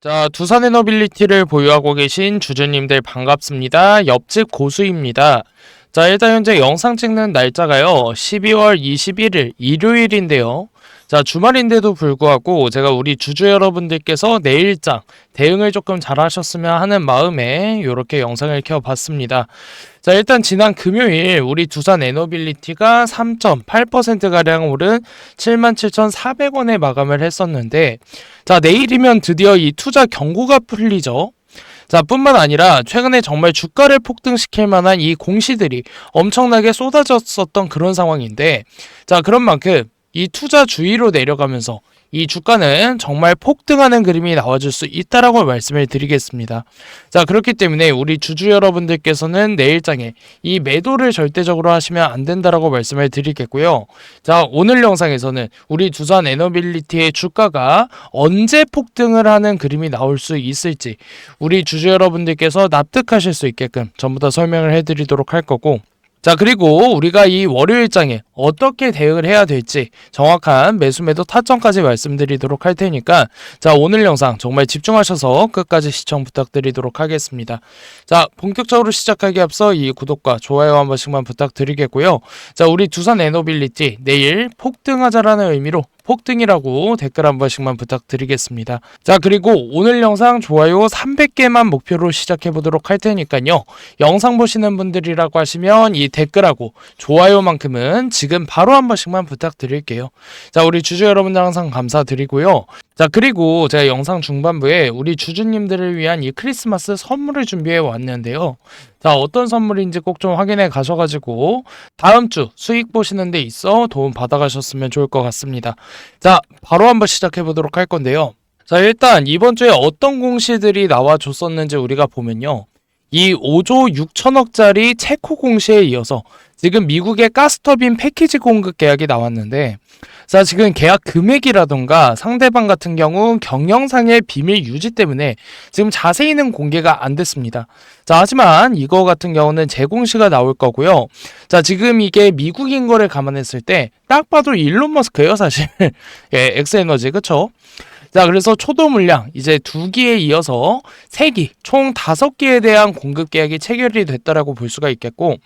자, 두산 에너빌리티를 보유하고 계신 주주님들 반갑습니다. 옆집 고수입니다. 자, 일단 현재 영상 찍는 날짜가요. 12월 21일 일요일인데요. 자, 주말인데도 불구하고 제가 우리 주주 여러분들께서 내일장 대응을 조금 잘 하셨으면 하는 마음에 이렇게 영상을 켜봤습니다. 자, 일단 지난 금요일 우리 두산 에너빌리티가 3.8%가량 오른 77,400원에 마감을 했었는데 자, 내일이면 드디어 이 투자 경고가 풀리죠. 자, 뿐만 아니라 최근에 정말 주가를 폭등시킬 만한 이 공시들이 엄청나게 쏟아졌었던 그런 상황인데 자, 그런 만큼 이 투자 주의로 내려가면서 이 주가는 정말 폭등하는 그림이 나와줄 수 있다라고 말씀을 드리겠습니다. 자, 그렇기 때문에 우리 주주 여러분들께서는 내일장에 이 매도를 절대적으로 하시면 안 된다라고 말씀을 드리겠고요. 자, 오늘 영상에서는 우리 두산 에너빌리티의 주가가 언제 폭등을 하는 그림이 나올 수 있을지 우리 주주 여러분들께서 납득하실 수 있게끔 전부 다 설명을 해드리도록 할 거고 자, 그리고 우리가 이 월요일장에 어떻게 대응을 해야 될지 정확한 매수 매도 타점까지 말씀드리도록 할 테니까 자, 오늘 영상 정말 집중하셔서 끝까지 시청 부탁드리도록 하겠습니다. 자, 본격적으로 시작하기 앞서 이 구독과 좋아요 한 번씩만 부탁드리겠고요. 자, 우리 두산 에너빌리티 내일 폭등하자라는 의미로 폭등이라고 댓글 한 번씩만 부탁드리겠습니다. 자, 그리고 오늘 영상 좋아요 300개만 목표로 시작해 보도록 할 테니까요. 영상 보시는 분들이라고 하시면 이 댓글하고 좋아요만큼은 지금 바로 한 번씩만 부탁드릴게요. 자, 우리 주주 여러분들 항상 감사드리고요. 자, 그리고 제가 영상 중반부에 우리 주주님들을 위한 이 크리스마스 선물을 준비해 왔는데요. 자, 어떤 선물인지 꼭 좀 확인해 가셔가지고 다음 주 수익 보시는 데 있어 도움 받아가셨으면 좋을 것 같습니다. 자, 바로 한번 시작해 보도록 할 건데요. 자, 일단 이번 주에 어떤 공시들이 나와 줬었는지 우리가 보면요. 이 5조 6천억짜리 체코 공시에 이어서 지금 미국의 가스터빈 패키지 공급 계약이 나왔는데 자, 지금 계약 금액이라던가 상대방 같은 경우 경영상의 비밀 유지 때문에 지금 자세히는 공개가 안 됐습니다. 자, 하지만 이거 같은 경우는 재공시가 나올 거고요. 자, 지금 이게 미국인 거를 감안했을 때 딱 봐도 일론 머스크예요, 사실. 예, 엑스에너지, 그쵸? 자, 그래서 초도 물량 이제 두 기에 이어서 세 기, 총 다섯 기에 대한 공급 계약이 체결이 됐다라고 볼 수가 있겠고,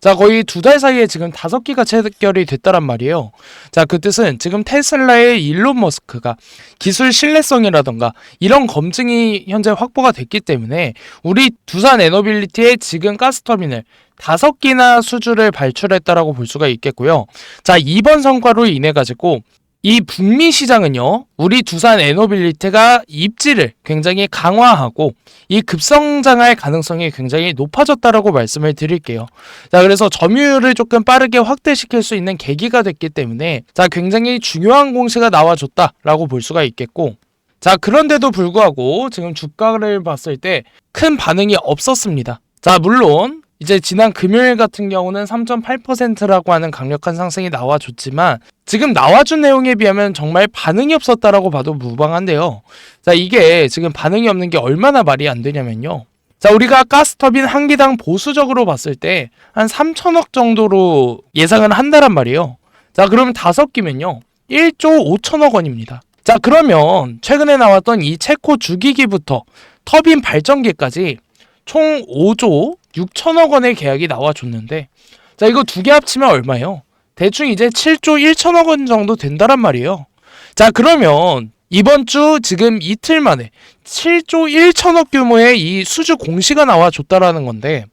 자, 거의 두 달 사이에 지금 다섯 기가 체결이 됐다란 말이에요. 자, 그 뜻은 지금 테슬라의 일론 머스크가 기술 신뢰성이라던가 이런 검증이 현재 확보가 됐기 때문에 우리 두산 에너빌리티의 지금 가스터미널 다섯 기나 수주를 발출했다라고 볼 수가 있겠고요. 자, 이번 성과로 인해 가지고 이 북미 시장은요, 우리 두산 에너빌리티가 입지를 굉장히 강화하고 이 급성장할 가능성이 굉장히 높아졌다라고 말씀을 드릴게요. 자, 그래서 점유율을 조금 빠르게 확대시킬 수 있는 계기가 됐기 때문에 자, 굉장히 중요한 공시가 나와줬다라고 볼 수가 있겠고 자, 그런데도 불구하고 지금 주가를 봤을 때 큰 반응이 없었습니다. 자, 물론 이제 지난 금요일 같은 경우는 3.8%라고 하는 강력한 상승이 나와줬지만 지금 나와준 내용에 비하면 정말 반응이 없었다라고 봐도 무방한데요. 자, 이게 지금 반응이 없는 게 얼마나 말이 안 되냐면요. 자, 우리가 가스터빈 한 기당 보수적으로 봤을 때 한 3천억 정도로 예상을 한다란 말이에요. 자, 그러면 다섯 기면요. 1조 5천억 원입니다. 자, 그러면 최근에 나왔던 이 체코 주기기부터 터빈 발전기까지 총 5조 6천억 원의 계약이 나와줬는데 자 이거 두 개 합치면 얼마예요? 대충 이제 7조 1천억 원 정도 된다란 말이에요. 자 그러면 이번 주 지금 이틀 만에 7조 1천억 규모의 이 수주 공시가 나와줬다라는 건데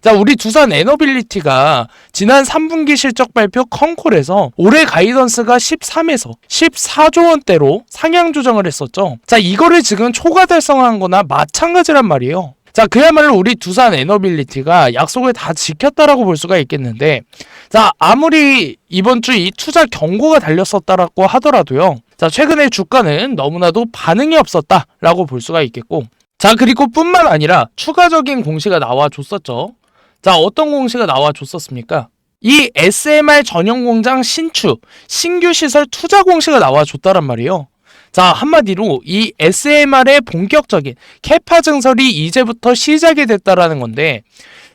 자, 우리 두산 에너빌리티가 지난 3분기 실적 발표 컨콜에서 올해 가이던스가 13에서 14조 원대로 상향 조정을 했었죠. 자, 이거를 지금 초과 달성한 거나 마찬가지란 말이에요. 자, 그야말로 우리 두산 에너빌리티가 약속을 다 지켰다라고 볼 수가 있겠는데, 자, 아무리 이번 주 이 투자 경고가 달렸었다라고 하더라도요, 자, 최근에 주가는 너무나도 반응이 없었다라고 볼 수가 있겠고, 자, 그리고 뿐만 아니라 추가적인 공시가 나와줬었죠. 자, 어떤 공시가 나와줬었습니까? 이 SMR 전용 공장 신축, 신규 시설 투자 공시가 나와줬다란 말이에요. 자, 한마디로 이 SMR의 본격적인 캐파 증설이 이제부터 시작이 됐다라는 건데,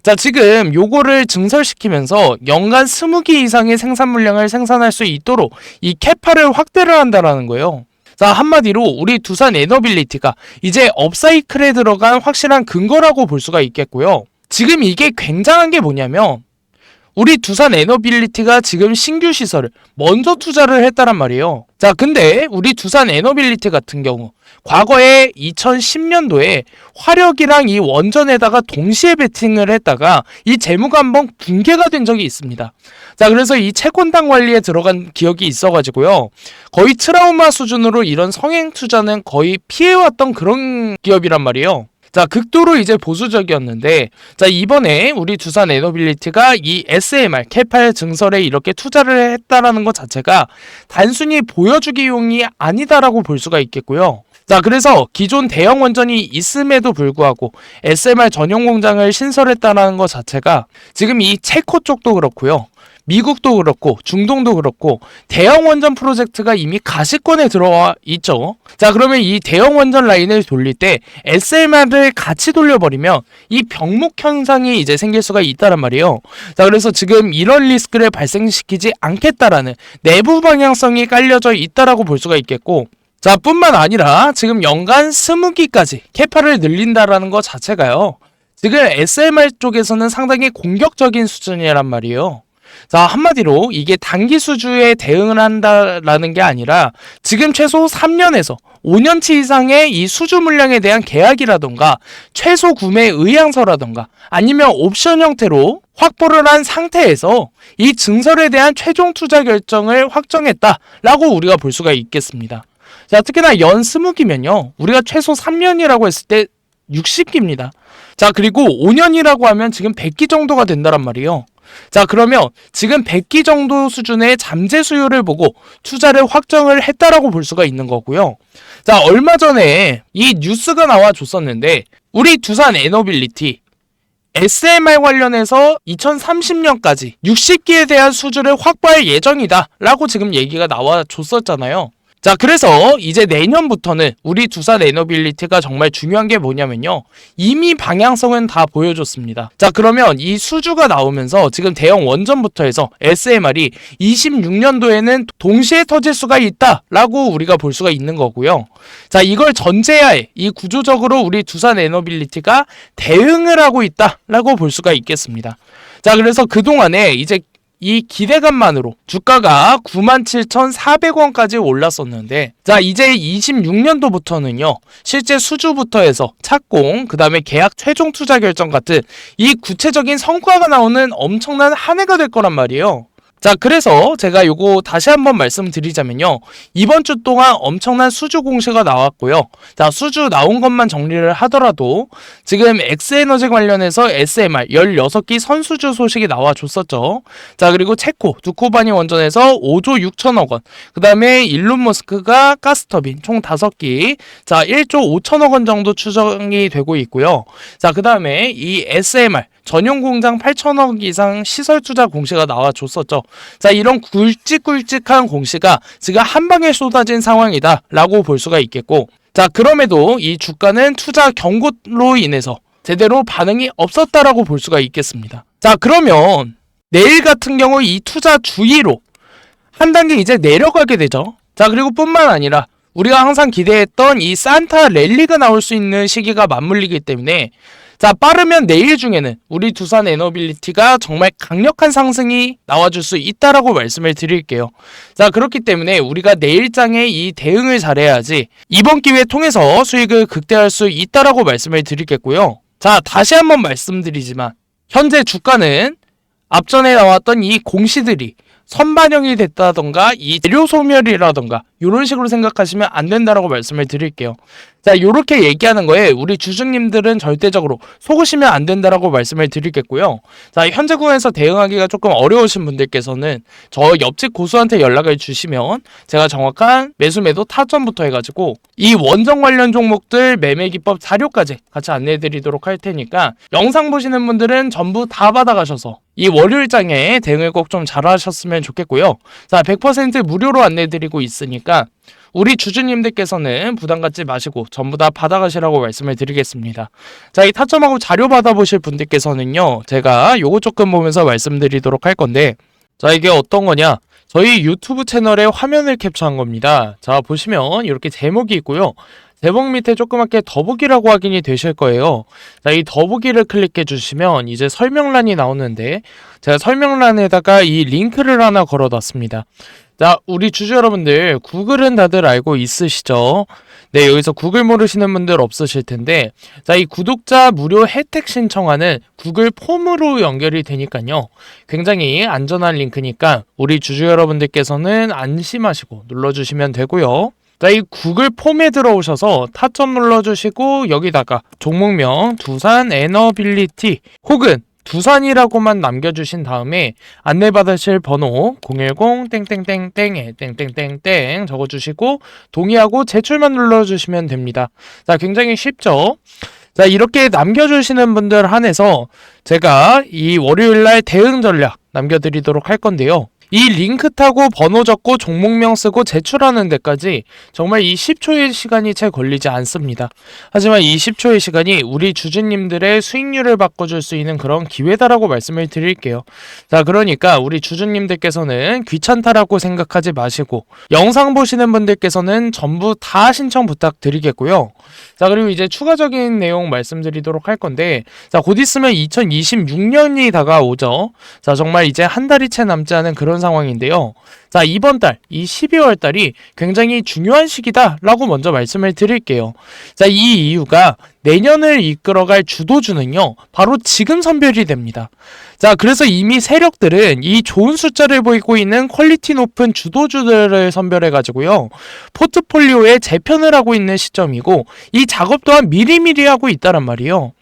자, 지금 요거를 증설시키면서 연간 20기 이상의 생산 물량을 생산할 수 있도록 이 캐파를 확대를 한다라는 거예요. 자, 한마디로 우리 두산 에너빌리티가 이제 업사이클에 들어간 확실한 근거라고 볼 수가 있겠고요. 지금 이게 굉장한 게 뭐냐면 우리 두산 에너빌리티가 지금 신규 시설을 먼저 투자를 했다란 말이에요. 자, 근데 우리 두산 에너빌리티 같은 경우 과거에 2010년도에 화력이랑 이 원전에다가 동시에 베팅을 했다가 이 재무가 한번 붕괴가 된 적이 있습니다. 자, 그래서 이 채권당 관리에 들어간 기억이 있어가지고요. 거의 트라우마 수준으로 이런 성행 투자는 거의 피해왔던 그런 기업이란 말이에요. 자, 극도로 이제 보수적이었는데, 자, 이번에 우리 두산 에너빌리티가 이 SMR, 캐팔 증설에 이렇게 투자를 했다라는 것 자체가 단순히 보여주기용이 아니다라고 볼 수가 있겠고요. 자, 그래서 기존 대형 원전이 있음에도 불구하고 SMR 전용 공장을 신설했다는 것 자체가 지금 이 체코 쪽도 그렇고요. 미국도 그렇고 중동도 그렇고 대형 원전 프로젝트가 이미 가시권에 들어와 있죠. 자 그러면 이 대형 원전 라인을 돌릴 때 SMR을 같이 돌려버리면 이 병목 현상이 이제 생길 수가 있다란 말이에요. 자 그래서 지금 이런 리스크를 발생시키지 않겠다라는 내부 방향성이 깔려져 있다라고 볼 수가 있겠고 자 뿐만 아니라 지금 연간 20기까지 캐파를 늘린다라는 것 자체가요. 지금 SMR 쪽에서는 상당히 공격적인 수준이란 말이에요. 자, 한마디로 이게 단기 수주에 대응을 한다라는 게 아니라 지금 최소 3년에서 5년치 이상의 이 수주 물량에 대한 계약이라던가 최소 구매 의향서라던가 아니면 옵션 형태로 확보를 한 상태에서 이 증설에 대한 최종 투자 결정을 확정했다라고 우리가 볼 수가 있겠습니다. 자, 특히나 연 20기면요. 우리가 최소 3년이라고 했을 때 60기입니다. 자, 그리고 5년이라고 하면 지금 100기 정도가 된다란 말이에요. 자, 그러면 지금 100기 정도 수준의 잠재 수요를 보고 투자를 확정을 했다라고 볼 수가 있는 거고요. 자, 얼마 전에 이 뉴스가 나와 줬었는데 우리 두산 에너빌리티 SMR 관련해서 2030년까지 60기에 대한 수주를 확보할 예정이다 라고 지금 얘기가 나와 줬었잖아요. 자, 그래서 이제 내년부터는 우리 두산 에너빌리티가 정말 중요한 게 뭐냐면요. 이미 방향성은 다 보여줬습니다. 자, 그러면 이 수주가 나오면서 지금 대형 원전부터 해서 SMR이 26년도에는 동시에 터질 수가 있다라고 우리가 볼 수가 있는 거고요. 자, 이걸 전제하에 이 구조적으로 우리 두산 에너빌리티가 대응을 하고 있다라고 볼 수가 있겠습니다. 자, 그래서 그동안에 이제 이 기대감만으로 주가가 97,400원까지 올랐었는데 자 이제 26년도부터는요 실제 수주부터 해서 착공 그 다음에 계약 최종 투자 결정 같은 이 구체적인 성과가 나오는 엄청난 한 해가 될 거란 말이에요 자, 그래서 제가 요거 다시 한번 말씀드리자면요. 이번 주 동안 엄청난 수주 공시가 나왔고요. 자, 수주 나온 것만 정리를 하더라도 지금 엑스에너지 관련해서 SMR 16기 선수주 소식이 나와줬었죠. 자, 그리고 체코, 두코바니 원전에서 5조 6천억 원. 그 다음에 일론 머스크가 가스터빈 총 5기. 자, 1조 5천억 원 정도 추정이 되고 있고요. 자, 그 다음에 이 SMR 전용 공장 8천억 이상 시설 투자 공시가 나와줬었죠. 자, 이런 굵직굵직한 공시가 지금 한 방에 쏟아진 상황이다라고 볼 수가 있겠고, 자, 그럼에도 이 주가는 투자 경고로 인해서 제대로 반응이 없었다라고 볼 수가 있겠습니다. 자, 그러면 내일 같은 경우 이 투자 주의로 한 단계 이제 내려가게 되죠. 자, 그리고 뿐만 아니라 우리가 항상 기대했던 이 산타 랠리가 나올 수 있는 시기가 맞물리기 때문에 자, 빠르면 내일 중에는 우리 두산 에너빌리티가 정말 강력한 상승이 나와줄 수 있다라고 말씀을 드릴게요. 자, 그렇기 때문에 우리가 내일장에 이 대응을 잘해야지 이번 기회 통해서 수익을 극대화할 수 있다라고 말씀을 드리겠고요. 자, 다시 한번 말씀드리지만 현재 주가는 앞전에 나왔던 이 공시들이 선반영이 됐다던가 이 재료 소멸이라던가 이런 식으로 생각하시면 안 된다라고 말씀을 드릴게요. 자, 이렇게 얘기하는 거에 우리 주주님들은 절대적으로 속으시면 안 된다라고 말씀을 드리겠고요. 자, 현재 구간에서 대응하기가 조금 어려우신 분들께서는 저 옆집 고수한테 연락을 주시면 제가 정확한 매수 매도 타점부터 해가지고 이 원정 관련 종목들 매매 기법 자료까지 같이 안내해 드리도록 할 테니까 영상 보시는 분들은 전부 다 받아가셔서 이 월요일장에 대응을 꼭 좀 잘하셨으면 좋겠고요. 자, 100% 무료로 안내해 드리고 있으니까 우리 주주님들께서는 부담 갖지 마시고 전부 다 받아가시라고 말씀을 드리겠습니다. 자, 이 타점하고 자료 받아보실 분들께서는요, 제가 요거 조금 보면서 말씀드리도록 할 건데, 자, 이게 어떤 거냐? 저희 유튜브 채널의 화면을 캡처한 겁니다. 자, 보시면 이렇게 제목이 있고요. 제목 밑에 조그맣게 더보기라고 확인이 되실 거예요. 자, 이 더보기를 클릭해 주시면 이제 설명란이 나오는데 제가 설명란에다가 이 링크를 하나 걸어 놨습니다. 자, 우리 주주 여러분들 구글은 다들 알고 있으시죠? 네, 여기서 구글 모르시는 분들 없으실 텐데 자, 이 구독자 무료 혜택 신청하는 구글 폼으로 연결이 되니까요. 굉장히 안전한 링크니까 우리 주주 여러분들께서는 안심하시고 눌러주시면 되고요. 자, 이 구글 폼에 들어오셔서 타점 눌러주시고 여기다가 종목명 두산 에너빌리티 혹은 두산이라고만 남겨주신 다음에 안내받으실 번호 010 땡땡땡땡에 땡땡땡땡 적어주시고 동의하고 제출만 눌러주시면 됩니다. 자, 굉장히 쉽죠? 자, 이렇게 남겨주시는 분들 한해서 제가 이 월요일날 대응 전략 남겨드리도록 할 건데요. 이 링크 타고 번호 적고 종목명 쓰고 제출하는 데까지 정말 이 10초의 시간이 채 걸리지 않습니다. 하지만 이 10초의 시간이 우리 주주님들의 수익률을 바꿔줄 수 있는 그런 기회다라고 말씀을 드릴게요. 자, 그러니까 우리 주주님들께서는 귀찮다라고 생각하지 마시고 영상 보시는 분들께서는 전부 다 신청 부탁드리겠고요. 자, 그리고 이제 추가적인 내용 말씀드리도록 할 건데 자, 곧 있으면 2026년이 다가오죠. 자, 정말 이제 한 달이 채 남지 않은 그런 상황인데요. 자, 이번 달, 이 12월 달이 굉장히 중요한 시기다라고 먼저 말씀을 드릴게요. 자, 이 이유가 내년을 이끌어갈 주도주는요, 바로 지금 선별이 됩니다. 자, 그래서 이미 세력들은 이 좋은 숫자를 보이고 있는 퀄리티 높은 주도주들을 선별해가지고요, 포트폴리오에 재편을 하고 있는 시점이고, 이 작업 또한 미리미리 하고 있다란 말이에요.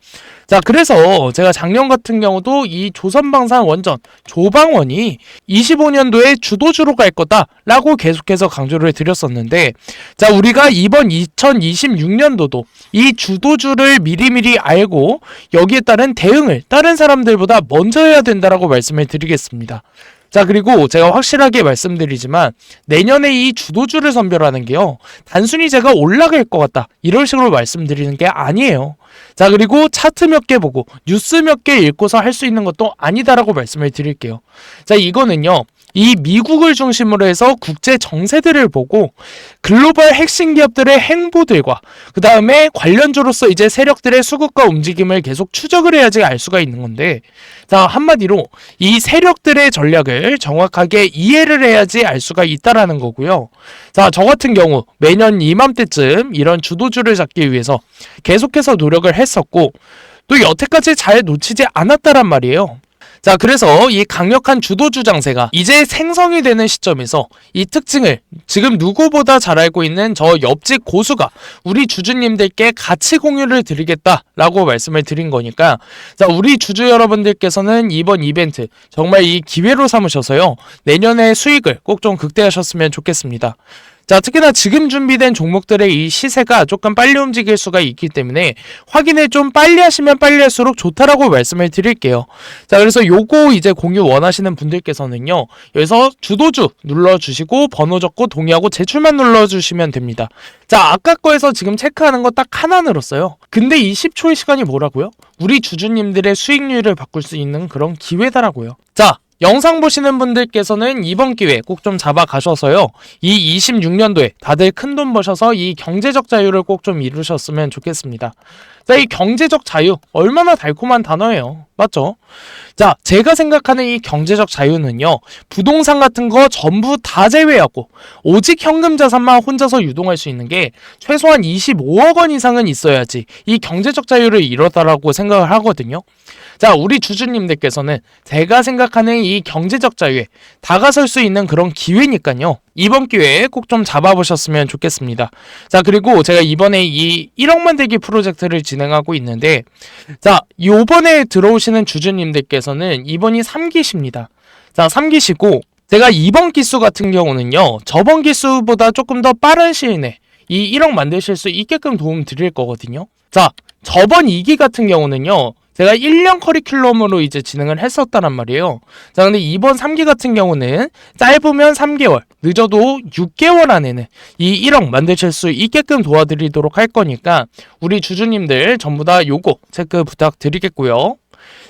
자, 그래서 제가 작년 같은 경우도 이 조선방산 원전 조방원이 25년도에 주도주로 갈 거다라고 계속해서 강조를 드렸었는데, 자, 우리가 이번 2026년도도 이 주도주를 미리미리 알고 여기에 따른 대응을 다른 사람들보다 먼저 해야 된다라고 말씀을 드리겠습니다. 자, 그리고 제가 확실하게 말씀드리지만 내년에 이 주도주를 선별하는 게요. 단순히 제가 올라갈 것 같다. 이런 식으로 말씀드리는 게 아니에요. 자, 그리고 차트 몇 개 보고 뉴스 몇 개 읽고서 할 수 있는 것도 아니다라고 말씀을 드릴게요. 자, 이거는요. 이 미국을 중심으로 해서 국제 정세들을 보고 글로벌 핵심 기업들의 행보들과 그 다음에 관련주로서 이제 세력들의 수급과 움직임을 계속 추적을 해야지 알 수가 있는 건데 자 한마디로 이 세력들의 전략을 정확하게 이해를 해야지 알 수가 있다라는 거고요. 자 저 같은 경우 매년 이맘때쯤 이런 주도주를 잡기 위해서 계속해서 노력을 했었고 또 여태까지 잘 놓치지 않았다란 말이에요. 자, 그래서 이 강력한 주도주 장세가 이제 생성이 되는 시점에서 이 특징을 지금 누구보다 잘 알고 있는 저 옆집 고수가 우리 주주님들께 같이 공유를 드리겠다라고 말씀을 드린 거니까 자, 우리 주주 여러분들께서는 이번 이벤트 정말 이 기회로 삼으셔서요. 내년에 수익을 꼭 좀 극대화하셨으면 좋겠습니다. 자, 특히나 지금 준비된 종목들의 이 시세가 조금 빨리 움직일 수가 있기 때문에 확인을 좀 빨리 하시면 빨리 할수록 좋다라고 말씀을 드릴게요. 자, 그래서 요거 이제 공유 원하시는 분들께서는요. 여기서 주도주 눌러주시고 번호 적고 동의하고 제출만 눌러주시면 됩니다. 자, 아까 거에서 지금 체크하는 거 딱 하나 늘었어요. 근데 이 10초의 시간이 뭐라고요? 우리 주주님들의 수익률을 바꿀 수 있는 그런 기회다라고요. 자, 영상 보시는 분들께서는 이번 기회 꼭 좀 잡아 가셔서요. 이 26년도에 다들 큰 돈 버셔서 이 경제적 자유를 꼭 좀 이루셨으면 좋겠습니다. 자, 이 경제적 자유 얼마나 달콤한 단어예요. 맞죠? 자, 제가 생각하는 이 경제적 자유는요. 부동산 같은 거 전부 다 제외하고 오직 현금 자산만 혼자서 유동할 수 있는 게 최소한 25억 원 이상은 있어야지 이 경제적 자유를 이뤘다라고 생각을 하거든요. 자, 우리 주주님들께서는 제가 생각하는 이 경제적 자유에 다가설 수 있는 그런 기회니까요. 이번 기회에 꼭 좀 잡아보셨으면 좋겠습니다. 자, 그리고 제가 이번에 이 1억 만들기 프로젝트를 진행하고 있는데, 자, 요번에 들어오시는 주주님들께서는 이번이 3기십니다. 자, 3기시고, 제가 이번 기수 같은 경우는요, 저번 기수보다 조금 더 빠른 시일 내에 이 1억 만드실 수 있게끔 도움 드릴 거거든요. 자, 저번 2기 같은 경우는요, 제가 1년 커리큘럼으로 이제 진행을 했었다란 말이에요. 자, 근데 이번 3기 같은 경우는 짧으면 3개월, 늦어도 6개월 안에는 이 1억 만드실 수 있게끔 도와드리도록 할 거니까 우리 주주님들 전부 다 요거 체크 부탁드리겠고요.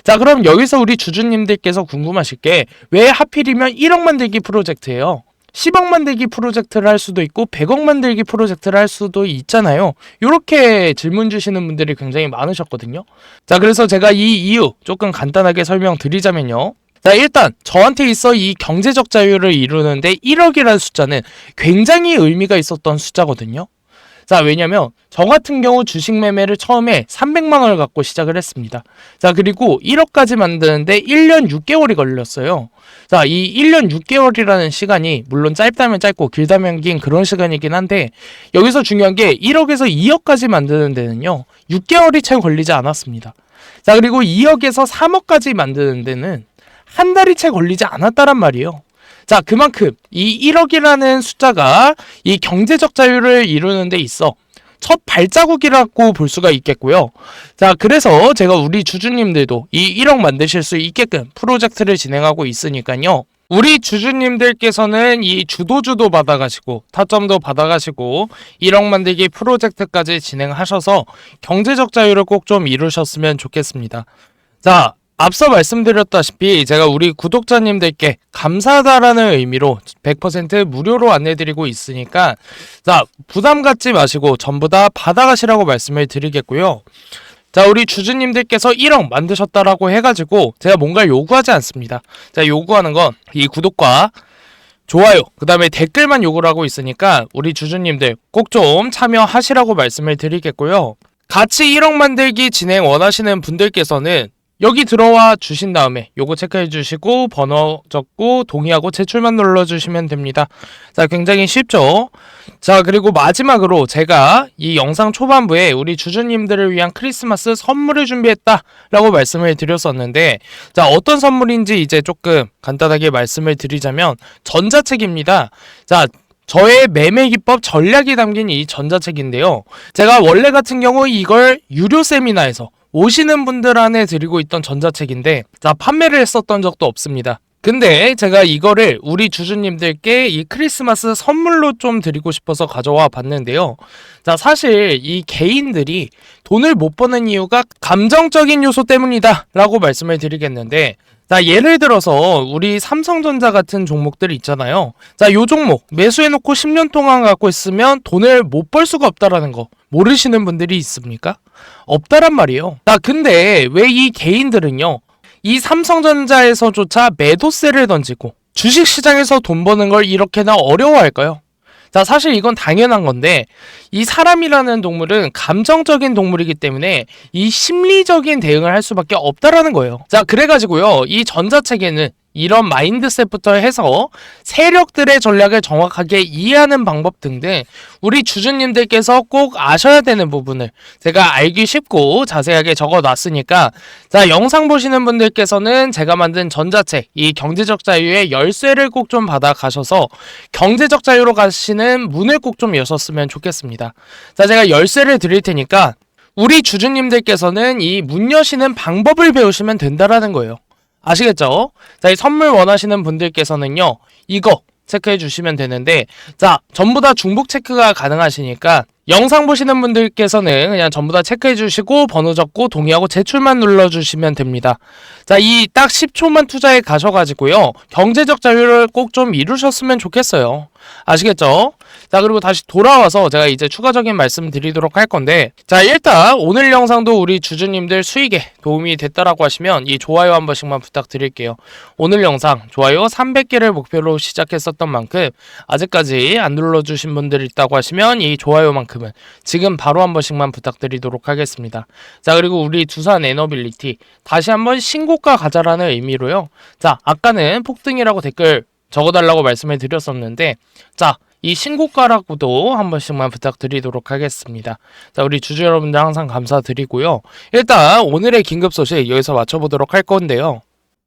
자, 그럼 여기서 우리 주주님들께서 궁금하실 게 왜 하필이면 1억 만들기 프로젝트예요? 10억 만들기 프로젝트를 할 수도 있고 100억 만들기 프로젝트를 할 수도 있잖아요. 이렇게 질문 주시는 분들이 굉장히 많으셨거든요. 자, 그래서 제가 이 이유 조금 간단하게 설명드리자면요. 자, 일단 저한테 있어 이 경제적 자유를 이루는데 1억이라는 숫자는 굉장히 의미가 있었던 숫자거든요. 자, 왜냐면 저 같은 경우 주식 매매를 처음에 300만 원을 갖고 시작을 했습니다. 자, 그리고 1억까지 만드는데 1년 6개월이 걸렸어요. 자, 이 1년 6개월이라는 시간이 물론 짧다면 짧고 길다면 긴 그런 시간이긴 한데 여기서 중요한 게 1억에서 2억까지 만드는 데는요. 6개월이 채 걸리지 않았습니다. 자, 그리고 2억에서 3억까지 만드는 데는 한 달이 채 걸리지 않았다란 말이에요. 자, 그만큼 이 1억이라는 숫자가 이 경제적 자유를 이루는 데 있어 첫 발자국이라고 볼 수가 있겠고요. 자, 그래서 제가 우리 주주님들도 이 1억 만드실 수 있게끔 프로젝트를 진행하고 있으니까요. 우리 주주님들께서는 이 주도주도 받아가시고 타점도 받아가시고 1억 만들기 프로젝트까지 진행하셔서 경제적 자유를 꼭 좀 이루셨으면 좋겠습니다. 자, 앞서 말씀드렸다시피 제가 우리 구독자님들께 감사하다라는 의미로 100% 무료로 안내드리고 있으니까 자 부담 갖지 마시고 전부 다 받아가시라고 말씀을 드리겠고요. 자 우리 주주님들께서 1억 만드셨다라고 해가지고 제가 뭔가 요구하지 않습니다. 자 요구하는 건 이 구독과 좋아요, 그 다음에 댓글만 요구를 하고 있으니까 우리 주주님들 꼭 좀 참여하시라고 말씀을 드리겠고요. 같이 1억 만들기 진행 원하시는 분들께서는 여기 들어와 주신 다음에 요거 체크해 주시고 번호 적고 동의하고 제출만 눌러 주시면 됩니다. 자, 굉장히 쉽죠? 자, 그리고 마지막으로 제가 이 영상 초반부에 우리 주주님들을 위한 크리스마스 선물을 준비했다 라고 말씀을 드렸었는데 자, 어떤 선물인지 이제 조금 간단하게 말씀을 드리자면 전자책입니다. 자, 저의 매매 기법 전략이 담긴 이 전자책인데요. 제가 원래 같은 경우 이걸 유료 세미나에서 오시는 분들 안에 드리고 있던 전자책인데 자 판매를 했었던 적도 없습니다. 근데 제가 이거를 우리 주주님들께 이 크리스마스 선물로 좀 드리고 싶어서 가져와 봤는데요. 자, 사실 이 개인들이 돈을 못 버는 이유가 감정적인 요소 때문이다 라고 말씀을 드리겠는데 자, 예를 들어서 우리 삼성전자 같은 종목들 있잖아요. 자, 요 종목 매수해놓고 10년 동안 갖고 있으면 돈을 못 벌 수가 없다라는 거 모르시는 분들이 있습니까? 없다란 말이에요. 자, 근데 왜 이 개인들은요, 이 삼성전자에서조차 매도세를 던지고 주식시장에서 돈 버는 걸 이렇게나 어려워할까요? 자, 사실 이건 당연한 건데, 이 사람이라는 동물은 감정적인 동물이기 때문에 이 심리적인 대응을 할 수밖에 없다라는 거예요. 자, 그래가지고요, 이 전자책에는 이런 마인드셋부터 해서 세력들의 전략을 정확하게 이해하는 방법 등등 우리 주주님들께서 꼭 아셔야 되는 부분을 제가 알기 쉽고 자세하게 적어 놨으니까 자 영상 보시는 분들께서는 제가 만든 전자책 이 경제적 자유의 열쇠를 꼭 좀 받아 가셔서 경제적 자유로 가시는 문을 꼭 좀 여셨으면 좋겠습니다. 자 제가 열쇠를 드릴 테니까 우리 주주님들께서는 이 문 여시는 방법을 배우시면 된다라는 거예요. 아시겠죠? 자, 이 선물 원하시는 분들께서는요, 이거 체크해 주시면 되는데, 자, 전부 다 중복 체크가 가능하시니까, 영상 보시는 분들께서는 그냥 전부 다 체크해 주시고, 번호 적고, 동의하고, 제출만 눌러 주시면 됩니다. 자, 이 딱 10초만 투자해 가셔 가지고요, 경제적 자유를 꼭 좀 이루셨으면 좋겠어요. 아시겠죠? 자, 그리고 다시 돌아와서 제가 이제 추가적인 말씀 드리도록 할 건데, 자, 일단 오늘 영상도 우리 주주님들 수익에 도움이 됐다라고 하시면 이 좋아요 한 번씩만 부탁드릴게요. 오늘 영상 좋아요 300개를 목표로 시작했었던 만큼 아직까지 안 눌러 주신 분들 있다고 하시면 이 좋아요만큼 은 지금 바로 한 번씩만 부탁드리도록 하겠습니다. 자, 그리고 우리 두산 에너빌리티 다시 한번 신고가 가자라는 의미로요. 자, 아까는 폭등이라고 댓글 적어달라고 말씀을 드렸었는데, 자, 이 신고가라고도 한 번씩만 부탁드리도록 하겠습니다. 자, 우리 주주 여러분들 항상 감사드리고요. 일단 오늘의 긴급 소식 여기서 맞춰보도록 할 건데요.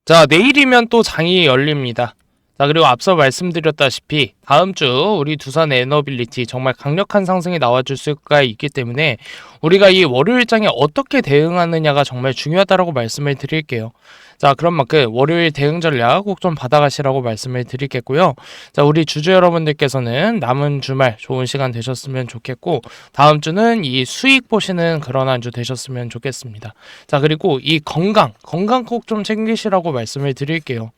자, 내일이면 또 장이 열립니다. 자, 그리고 앞서 말씀드렸다시피 다음 주 우리 두산 에너빌리티 정말 강력한 상승이 나와줄 수가 있기 때문에 우리가 이 월요일장에 어떻게 대응하느냐가 정말 중요하다고 말씀을 드릴게요. 자, 그런 만큼 월요일 대응 전략 꼭 좀 받아가시라고 말씀을 드리겠고요. 자, 우리 주주 여러분들께서는 남은 주말 좋은 시간 되셨으면 좋겠고, 다음 주는 이 수익 보시는 그런 한 주 되셨으면 좋겠습니다. 자, 그리고 이 건강, 건강 꼭 좀 챙기시라고 말씀을 드릴게요.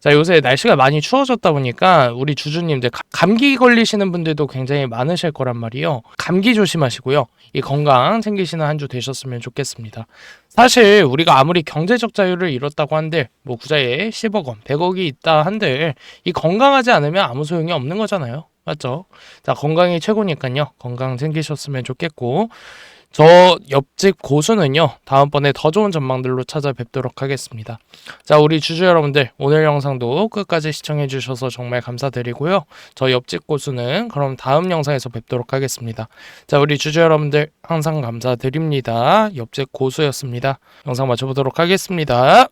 자, 요새 날씨가 많이 추워졌다 보니까 우리 주주님들 가- 감기 걸리시는 분들도 굉장히 많으실 거란 말이에요. 감기 조심하시고요. 이 건강 챙기시는 한 주 되셨으면 좋겠습니다. 사실 우리가 아무리 경제적 자유를 이뤘다고 한들 뭐 구자에 10억 원, 100억이 있다 한들 이 건강하지 않으면 아무 소용이 없는 거잖아요. 맞죠? 자, 건강이 최고니까요. 건강 챙기셨으면 좋겠고 저 옆집 고수는요. 다음번에 더 좋은 전망들로 찾아뵙도록 하겠습니다. 자, 우리 주주 여러분들 오늘 영상도 끝까지 시청해 주셔서 정말 감사드리고요. 저 옆집 고수는 그럼 다음 영상에서 뵙도록 하겠습니다. 자, 우리 주주 여러분들 항상 감사드립니다. 옆집 고수였습니다. 영상 마쳐보도록 하겠습니다.